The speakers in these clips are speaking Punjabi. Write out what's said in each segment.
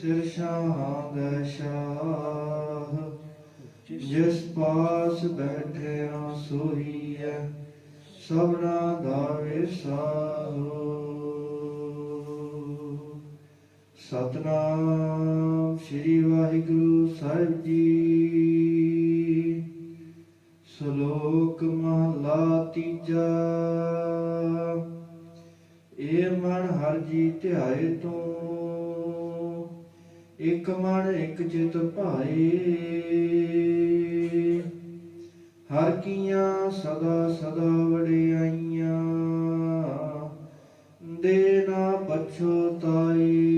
ਸਿਰ ਸ਼ਾਹੰਗ ਸ਼ਾਹ, ਜਿਸ ਪਾਸ ਬੈਠਿਆ ਸੋਈਐ ਸਭਨਾ ਦਾ ਵਿਸਾਹੋ ਸਤਨਾਮ ਸ੍ਰੀ ਵਾਹਿਗੁਰੂ ਸਾਹਿਬ ਜੀ। ਸ਼ਲੋਕ ਮਹਲਾ ਤੀਜਾ। ਏ ਮਨ ਹਰ ਜੀ ਧਿਆਏ ਤੂੰ ਇਕ ਮਨ, ਇਕ ਚਿਤ ਭਾਏ। ਹਰ ਕੀਆਂ ਸਦਾ ਸਦਾ ਵਡਿਆਈਆਂ। ਦੇ ਨਾ ਪਛੋਤਾਈ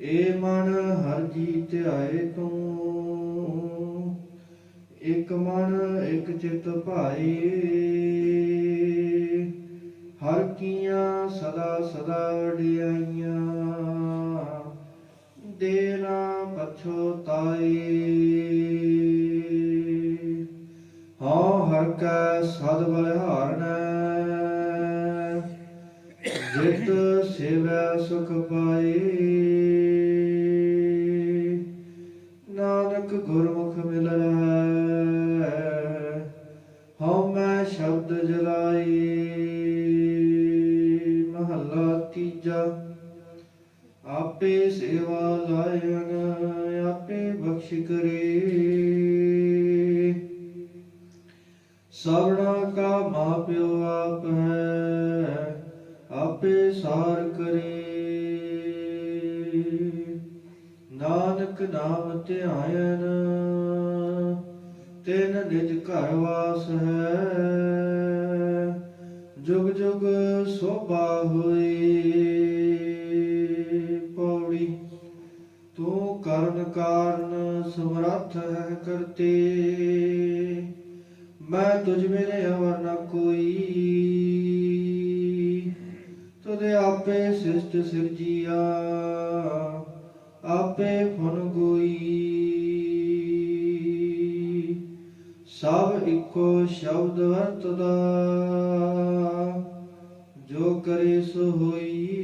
ਏ ਮਨ, ਹਰ ਜੀ ਧਿਆਏ ਤੂੰ। ਇਕ ਮਨ, ਇਕ ਚਿਤ ਭਾਏ। ਹਰ ਕੀਆਂ ਸਦਾ ਸਦਾ ਵਡਿਆਈਆਂ ਦੇ ਨਾ ਪਛੋਤਾਈ ਹਾਂ, ਹਰ ਕੈ ਸਦ ਬਲਿਹਾਰਣੈ ਜਿਤ ਸੇਵੈ ਸੁਖ ਪਾਈ ਨਾਨਕ ਗੁਰਮੁਖ ਮਿਲ। ਹੈ ਹਉ ਮੈਂ ਸ਼ਬਦ ਜਲਾਈ ਆਪੇ ਸੇਵਾ ਲਾਇਨ ਆਪੇ ਬਖਸ਼ ਕਰੇ। ਸਭਨਾ ਕਾ ਮਾਪਿਓ ਆਪ ਹੈ, ਆਪੇ ਸਾਰ ਕਰੇ। ਨਾਨਕ ਨਾਮ ਧਿਆਇਨ ਤਿਨ ਨਿਜ ਘਰ ਵਾਸ ਹੈ। ਜੁਗ ਜੁਗ ਸੋਭਾ ਹੋਈ ਪੌੜੀ ਤੂੰ ਕਰਨ ਕਾਰਨ ਸਮਰੱਥ ਹੈ ਕਰਤੇ। ਮੈਂ ਤੁਝ ਮੇਰੇ ਅਵਰ ਨ ਕੋਈ। ਤੁਦੇ ਆਪੇ ਸਿਸ਼ਟ ਸਿਰਜੀਆ, ਆਪੇ ਫੁਨ ਗੋਈ। ਸਭ ਇੱਕੋ ਸ਼ਬਦ ਵਰਤਦਾ ਜੋ ਕਰੇ ਸੋ ਹੋਈ।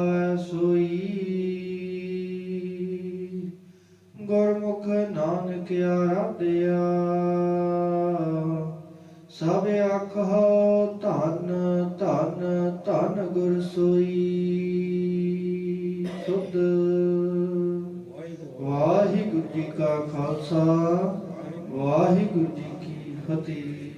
ਸਭ ਆਖੋ, ਧਨ, ਧੰਨ ਧੰਨ ਗੁਰ ਸੋਈ। ਸੁਧ। ਵਾਹਿਗੁਰੂ ਜੀ ਕਾ ਖਾਲਸਾ, ਵਾਹਿਗੁਰੂ ਜੀ ਕੀ ਫਤਿਹ।